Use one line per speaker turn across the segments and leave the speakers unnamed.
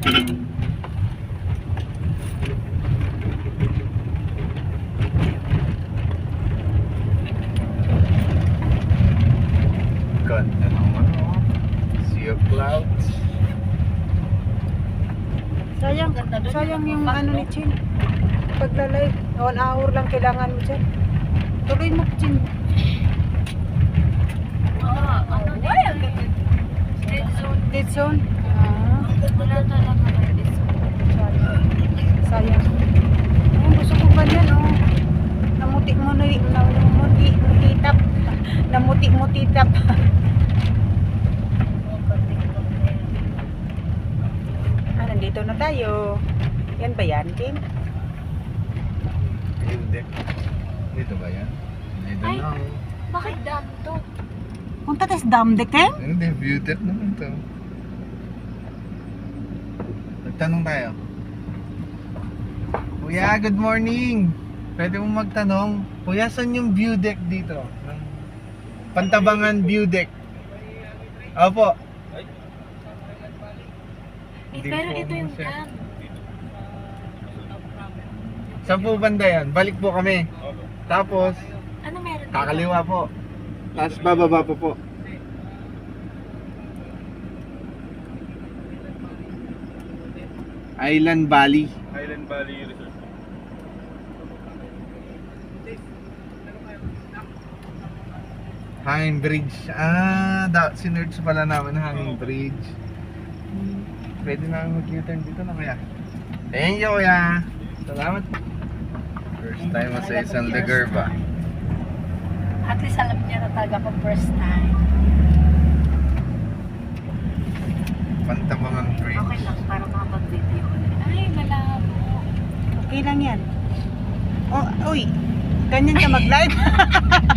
Ganda ng ano. Sea of clouds.
Sayang, sayang yung ano ni Chin. Pagla-live, one hour lang kailangan mo dyan. Tuloy mo, Chin.
Ah, ano zone.
Dead zone.
Wala talaga zone.
sayang. Oh, gusto ko ba yan, oh. Namuti mo na, na, namuti, mutitap. Namuti mo titap. ah, nandito na tayo. Yan ba yan, Kim?
View deck. Dito ba yan? I don't
Ay.
know.
Bakit dam to?
Punta tayo sa damde, Kim?
Hindi, view deck naman to. Magtanong tayo. Kuya, good morning! Pwede mo magtanong, Kuya, saan yung view deck dito? Pantabangan view deck. Opo.
Eh,
Hindi
pero
po
ito yung
siya.
dam.
Saan po banda yan? Balik po kami. Tapos,
Ano meron dito?
kakaliwa po. Tapos bababa po po. Island Valley.
Highland Valley Resort.
Hanging Bridge. Ah, da, sinerge pala namin Hanging Bridge. Pwede na mag-U-turn dito na kaya. Thank you kuya. Salamat. First time mo sa isang lugar ba?
At least alam niya na talaga kung first time.
Pantabangan Bridge.
Okay lang, para makapag-video.
Okay lang yan. Oh, uy. Ganyan ka mag-live?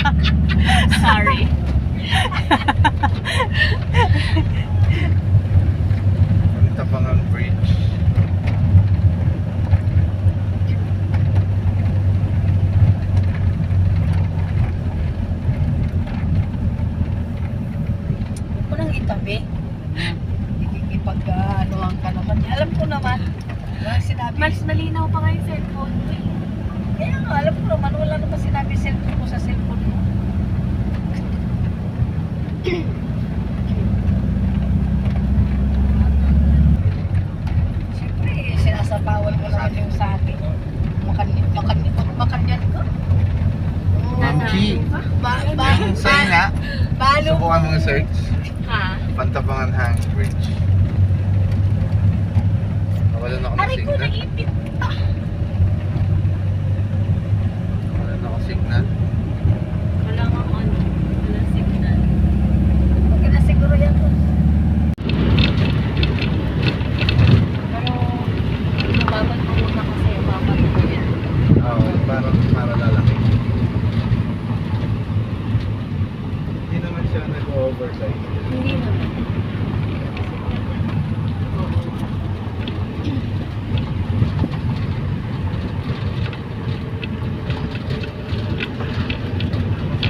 Sorry.
Pantabangan Bridge.
Huwag mo nang itabi. Ikikipag-anuhan ka naman. Alam ko naman. Walang sinabi. Mas nalinaw pa nga yung cellphone mo eh. Kaya nga, alam ko naman. Wala naman sinabi cellphone ko sa cellphone mo. Siyempre, eh, sinasabawan mo naman yung sa akin. Makan, makan, makan yan ko.
Ma'am G.
Ba, ba,
Sa nga,
Balo.
subukan mo search.
Ha?
Pantabangan Hanging Bridge. Nawalan ako ng
Aray ko,
signal.
naipit.
Nawalan ako signal.
Wala nga ano, wala signal. Okay na siguro yan. Pero, mababad mo muna kasi mababad mo yan.
Oo, parang para lalaki. Hindi naman siya nag-oversize.
Hindi naman.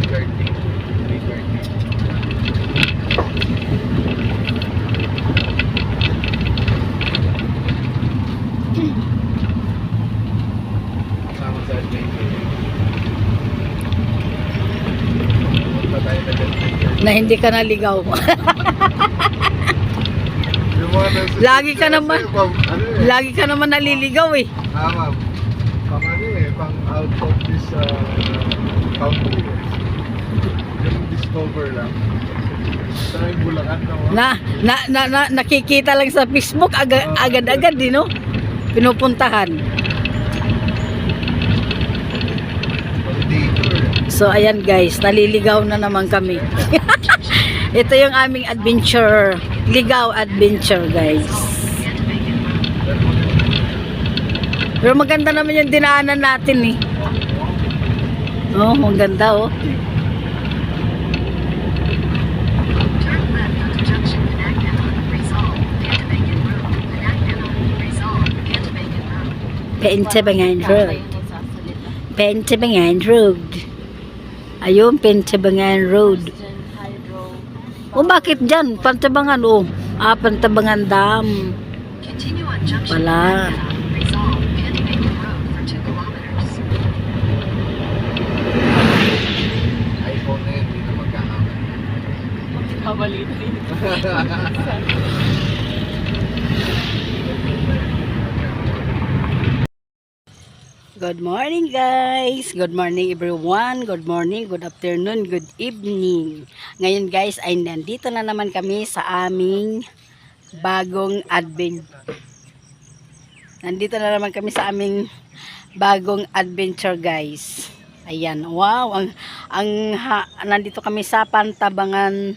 Gardening. May gardening. Kasama sa adventure. Punta tayo na adventure.
Na hindi ka naligaw. Lagi ka naman.
Ano eh?
Lagi ka naman naliligaw eh.
Ah, ma'am. Pang ano eh, pang out of this uh, country eh. Yung discover lang. Na.
Na, na, na, na nakikita lang sa Facebook aga- agad-agad din no. Pinupuntahan.
Validator.
So ayan guys, naliligaw na naman kami. Ito yung aming adventure, ligaw adventure guys. Pero maganda naman yung dinaanan natin eh. Oh, ang ganda oh. Pentebangan Road. Pentebangan Road. Ayun, Pentebangan Road. O bakit dyan? Pantabangan o. Ah, Pantabangan Dam. Wala.
iPhone na yun, hindi na magkakamali.
Good morning guys! Good morning everyone! Good morning, good afternoon, good evening! Ngayon guys ay nandito na naman kami sa aming bagong advent. Nandito na naman kami sa aming bagong adventure guys. Ayan, wow! Ang, ang ha, nandito kami sa Pantabangan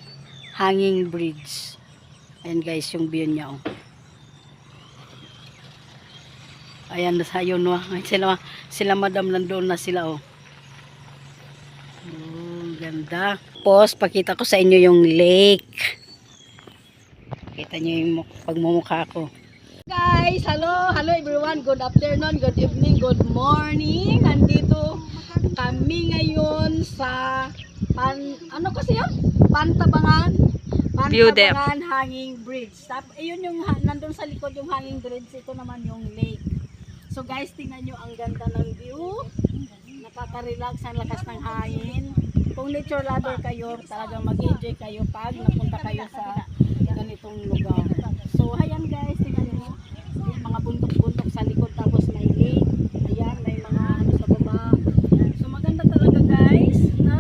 Hanging Bridge. Ayan guys, yung view niya oh. Ayan, ayun no. Ay, Sila, sila madam nandoon na sila oh. Oh, ganda. Tapos, pakita ko sa inyo yung lake. Kita nyo yung muk- pagmumukha ko. Guys, hello, hello everyone. Good afternoon, good evening, good morning. Nandito kami ngayon sa pan, ano kasi yun? Pantabangan. Pantabangan Hanging Bridge. Tap, ayun yung, ha- nandun sa likod yung hanging bridge. Ito naman yung lake. So guys, tingnan nyo ang ganda ng view. Nakaka-relax ang lakas ng hangin. Kung nature lover kayo, talagang mag-enjoy kayo pag napunta kayo sa ganitong lugar. So ayan guys, tingnan nyo. May mga bundok-bundok sa likod tapos may lake. Ayan, may mga ano sa baba. So maganda talaga guys na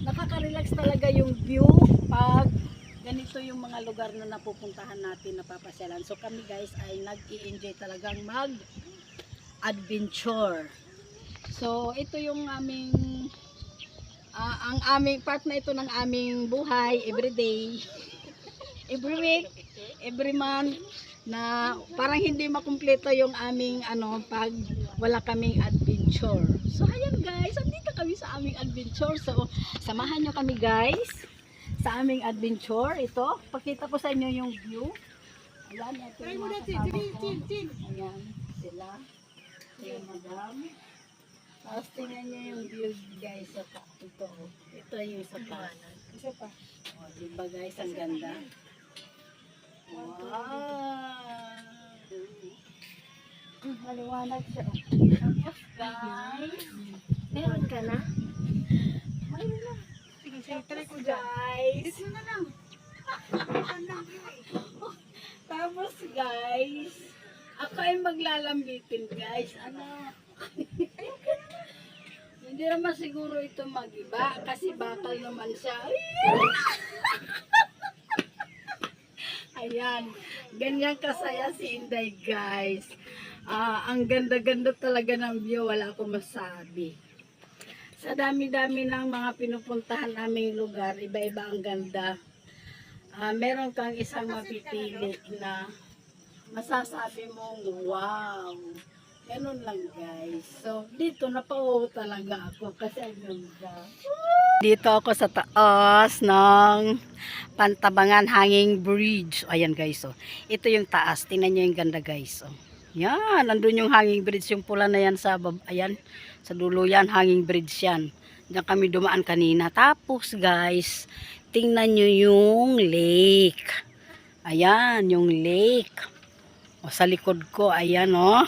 nakaka-relax talaga yung view pag ganito yung mga lugar na napupuntahan natin, napapasyalan. So kami guys ay nag-i-enjoy talagang mag-adventure. So ito yung aming ah, ang aming part na ito ng aming buhay everyday, every week, every month na parang hindi makumpleto yung aming ano pag wala kaming adventure. So ayan guys, andito kami sa aming adventure. So samahan nyo kami guys sa aming adventure. Ito, pakita ko sa inyo yung view. Ayan, ito yung mga kasama ko. Ayan, sila. Ayan, madam. Tapos tingnan nyo yung view guys. Sa ta- ito, oh. ito yung sa taas. Isa pa. O, diba guys, ang ganda. Wow! Maliwanag siya. oh. Tapos guys,
Meron ka na?
ayun na. Sige, sige, try ko guys. Dito na lang. Tapos guys, ako ay maglalambitin guys. Ano? Hindi naman siguro ito magiba kasi bakal naman siya. Ayan. Ganyan kasaya si Inday guys. Ah, ang ganda-ganda talaga ng view. Wala akong masabi. Sa dami-dami ng mga pinupuntahan naming lugar, iba-iba ang ganda. Ah, meron kang isang mapipili na masasabi mong wow. Ganun lang guys. So, dito napauho talaga ako kasi ang ganda. Dito ako sa taas ng Pantabangan Hanging Bridge. Ayan guys, oh. Ito yung taas. Tingnan nyo yung ganda guys, oh. Yan, nandun yung hanging bridge, yung pula na yan sa, ayan, sa dulo yan, hanging bridge yan. Diyan kami dumaan kanina. Tapos guys, tingnan nyo yung lake. Ayan, yung lake. O, sa likod ko, ayan oh.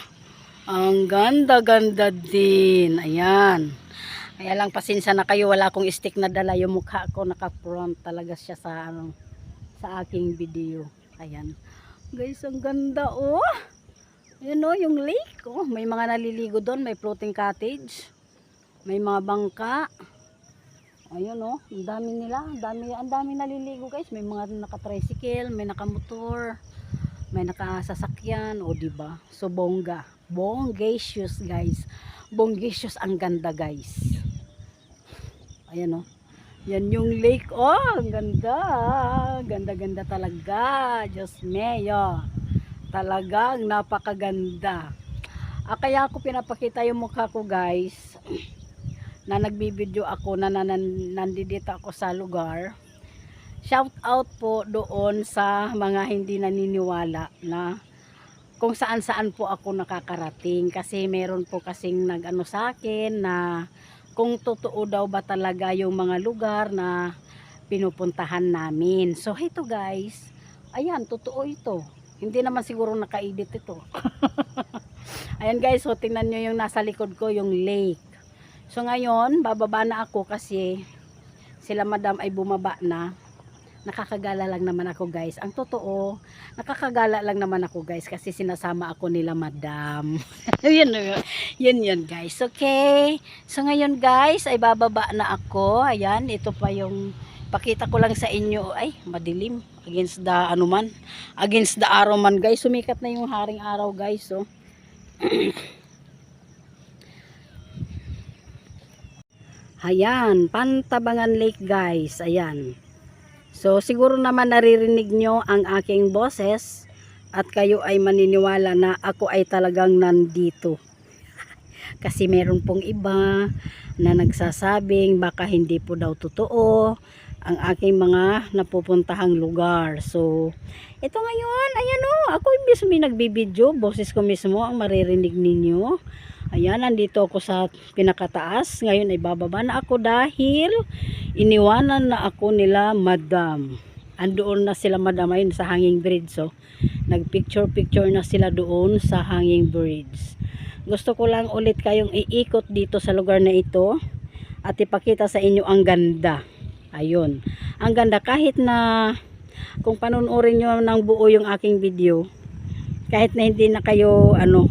Ang ganda-ganda din. Ayan. Kaya lang pasensya na kayo, wala akong stick na dala. Yung mukha ko naka-front talaga siya sa ano, sa aking video. Ayan. Guys, ang ganda oh. Ayan oh, yung lake oh. May mga naliligo doon, may floating cottage. May mga bangka. Ayun oh, ang dami nila, ang dami, ang dami naliligo guys. May mga naka-tricycle, may naka-motor, may nakasasakyan, o di ba? So bongga, bongacious guys. Bongacious ang ganda guys. Ayan oh. Yan yung lake. Oh, ang ganda. Ganda-ganda talaga. Diyos meyo. Talagang napakaganda. Ah, kaya ako pinapakita yung mukha ko guys. Na nagbibideo ako na, na, nan- nandito ako sa lugar. Shout out po doon sa mga hindi naniniwala na kung saan saan po ako nakakarating kasi meron po kasing nag-ano sa akin na kung totoo daw ba talaga yung mga lugar na pinupuntahan namin. So ito guys, ayan, totoo ito. Hindi naman siguro naka-edit ito. Ayan guys, so tingnan nyo yung nasa likod ko, yung lake. So ngayon, bababa na ako kasi sila madam ay bumaba na. Nakakagala lang naman ako guys. Ang totoo, nakakagala lang naman ako guys kasi sinasama ako nila madam. yun, yun yun guys. Okay. So ngayon guys, ay bababa na ako. Ayan, ito pa yung pakita ko lang sa inyo. Ay, madilim. Against the ano man. Against the araw man guys. Sumikat na yung haring araw guys. So. Ayan, Pantabangan Lake guys. Ayan. So siguro naman naririnig nyo ang aking boses at kayo ay maniniwala na ako ay talagang nandito. Kasi meron pong iba na nagsasabing baka hindi po daw totoo ang aking mga napupuntahang lugar. So, ito ngayon, ayan o, ako mismo yung nagbibideo, boses ko mismo ang maririnig ninyo. Ayan, nandito ako sa pinakataas. Ngayon ay bababa na ako dahil iniwanan na ako nila madam. Andoon na sila madam ayun sa hanging bridge. So, nagpicture-picture na sila doon sa hanging bridge. Gusto ko lang ulit kayong iikot dito sa lugar na ito at ipakita sa inyo ang ganda. Ayun. Ang ganda kahit na kung panunurin nyo ng buo yung aking video, kahit na hindi na kayo ano,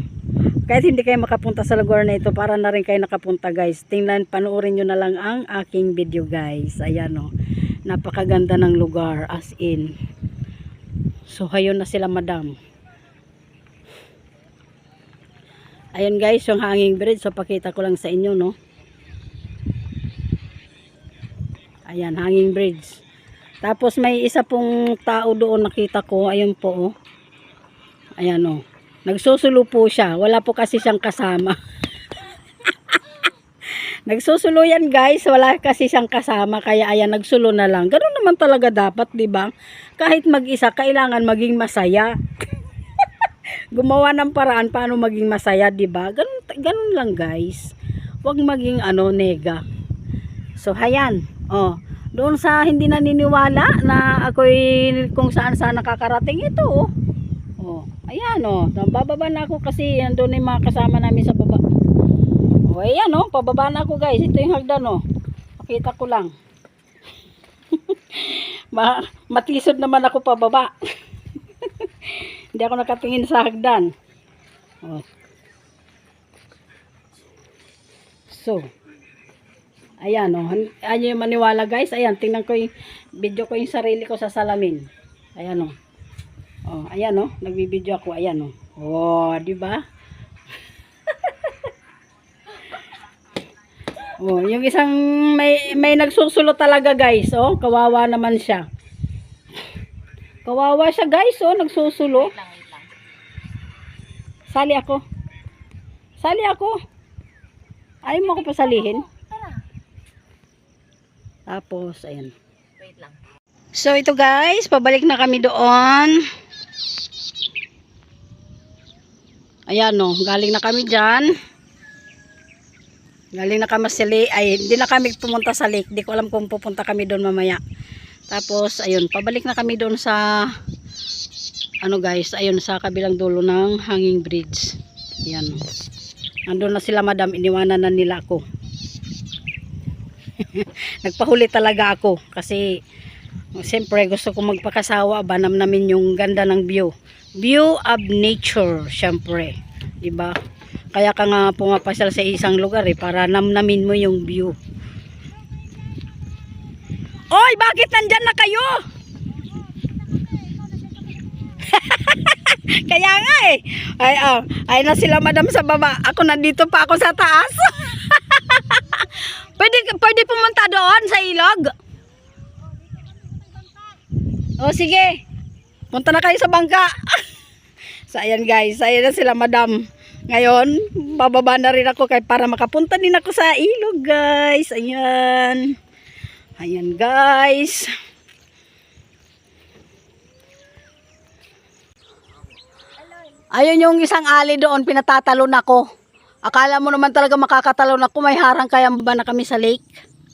kahit hindi kayo makapunta sa lugar na ito, para na rin kayo nakapunta guys. Tingnan, panuorin nyo na lang ang aking video guys. Ayan o. Napakaganda ng lugar as in. So, hayon na sila madam. Ayan guys, yung hanging bridge. So, pakita ko lang sa inyo no. Ayan, hanging bridge. Tapos may isa pong tao doon nakita ko. Ayun po oh. Ayan oh. Nagsusulo po siya. Wala po kasi siyang kasama. Nagsusulo yan guys. Wala kasi siyang kasama. Kaya ayan, nagsulo na lang. Ganun naman talaga dapat, di ba? Kahit mag-isa, kailangan maging masaya. Gumawa ng paraan paano maging masaya, di ba? Ganun, ganun lang guys. Huwag maging ano, nega. So, hayan. Oh, doon sa hindi naniniwala na ako'y kung saan saan nakakarating ito, oh. Oh, ayan oh. Bababa na ako kasi andun yung mga kasama namin sa baba. Oh, ayan oh. Pababa na ako guys. Ito yung hagdan oh. Pakita ko lang. Ma matisod naman ako pababa. Hindi ako nakatingin sa hagdan. Oh. So, ayan oh. Ayan yung maniwala guys. Ayan, tingnan ko yung video ko yung sarili ko sa salamin. Ayan oh. Oh, ayan oh, nagbibideo ako, ayan oh. Oh, di ba? oh, yung isang may may nagsusulo talaga, guys, oh. Kawawa naman siya. Kawawa siya, guys, oh, nagsusulo.
Wait lang, wait lang.
Sali ako. Sali ako. Ayaw mo ako pasalihin. Tapos, ayan.
Wait lang.
So ito guys, pabalik na kami doon. Ayan no, galing na kami dyan. Galing na kami sa lake. Ay, hindi na kami pumunta sa lake. Di ko alam kung pupunta kami doon mamaya. Tapos, ayun, pabalik na kami doon sa ano guys, ayun sa kabilang dulo ng hanging bridge. Ayan. Nandun na sila madam, iniwanan na nila ako. Nagpahuli talaga ako kasi Siyempre, gusto ko magpakasawa, banam namin yung ganda ng view. View of nature, siyempre. Diba? Kaya ka nga pumapasyal sa isang lugar eh, para namnamin mo yung view. Oy, bakit nandyan na kayo? Kaya nga eh. Ay, ah, ay na sila madam sa baba. Ako nandito pa ako sa taas. pwede, pwede pumunta doon sa ilog. O sige. Punta na kayo sa bangka. so ayan guys, ayan na sila madam. Ngayon, bababa na rin ako kay para makapunta din ako sa ilog guys. Ayan. Ayan guys. Ayun yung isang ali doon, pinatatalon ako. Akala mo naman talaga makakatalon ako, may harang kaya ba na kami sa lake?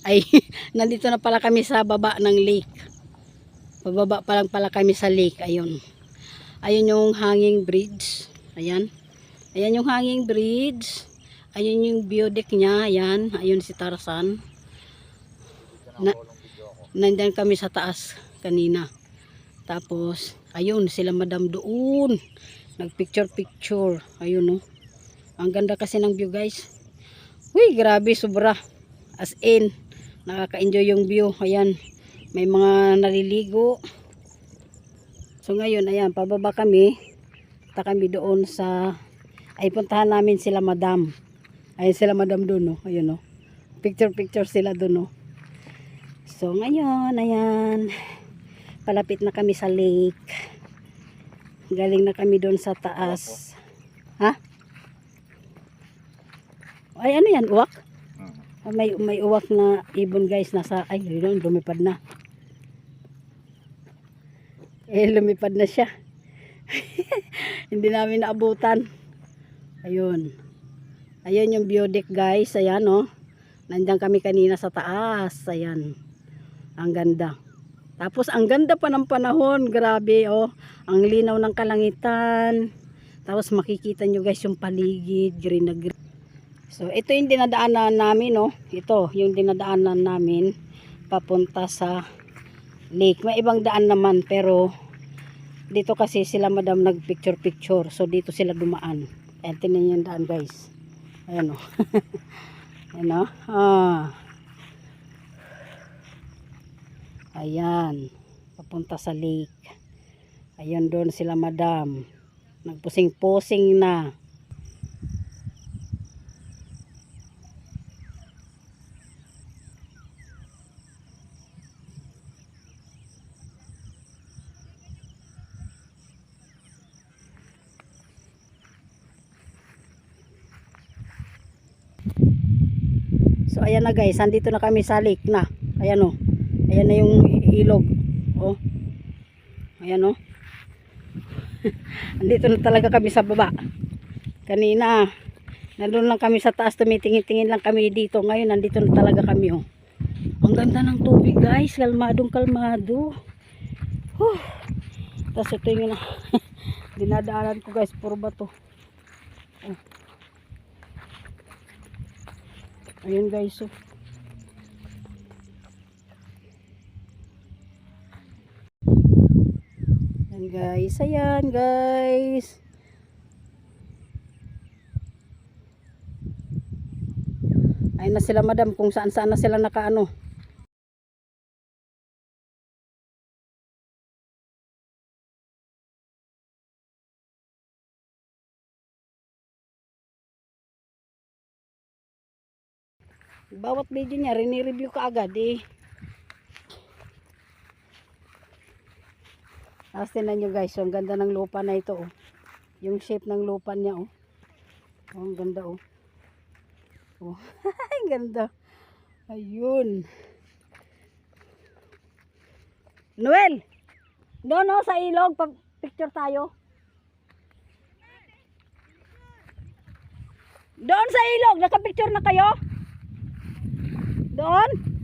Ay, nandito na pala kami sa baba ng lake. Pababa pa lang pala kami sa lake. Ayun. Ayun yung hanging bridge. Ayan. Ayan yung hanging bridge. Ayun yung view niya. Ayan. Ayun si Tarzan. Na, nandyan kami sa taas kanina. Tapos, ayun, sila madam doon. Nagpicture picture. Ayun, no. Ang ganda kasi ng view, guys. Uy, grabe, sobra. As in, nakaka-enjoy yung view. Ayan, may mga naliligo. So, ngayon, ayan, pababa kami. Punta kami doon sa, ay, puntahan namin sila madam. Ayun sila madam doon, no. Ayun, no. Picture, picture sila doon, no. So, ngayon, ayan, palapit na kami sa lake. Galing na kami doon sa taas. Ha? Ay, ano yan? Uwak? Ah, May, may uwak na ibon guys. Nasa, ay, yun, lumipad na. Eh, lumipad na siya. Hindi namin naabutan. Ayun. Ayun yung view deck guys. Ayan, oh. Nandiyan kami kanina sa taas. Ayan. Ang ganda. Tapos ang ganda pa ng panahon, grabe oh. Ang linaw ng kalangitan. Tapos makikita nyo guys yung paligid, green na green. So ito yung dinadaanan namin oh. Ito yung dinadaanan namin papunta sa lake. May ibang daan naman pero dito kasi sila madam nag picture picture. So dito sila dumaan. Ayan tinan yung daan guys. Ayan oh. Ayan oh. Ah. Ayan. Papunta sa lake. Ayan doon sila madam. Nagpusing-pusing na. So ayan na guys, andito na kami sa lake na. Ayan o. Ayan na yung ilog. Oh. Ayan o. andito na talaga kami sa baba. Kanina, nandun lang kami sa taas, tumitingin-tingin lang kami dito. Ngayon, nandito na talaga kami oh. Ang ganda ng tubig guys, kalmadong kalmado. Huh. Tapos ito yung na, dinadaanan ko guys, puro bato. Oh. Ayun guys, oh. Ayan guys, ayan guys. Ayun na sila madam kung saan saan na sila nakaano. Bawat video niya, rini-review ka agad eh. Tapos tinan nyo guys, ang ganda ng lupa na ito oh. Yung shape ng lupa niya oh. Oh, ang ganda oh. Oh, ang ganda. Ayun. Noel! Doon oh, sa ilog, pa picture tayo. Doon sa ilog, nakapicture na kayo? Doon?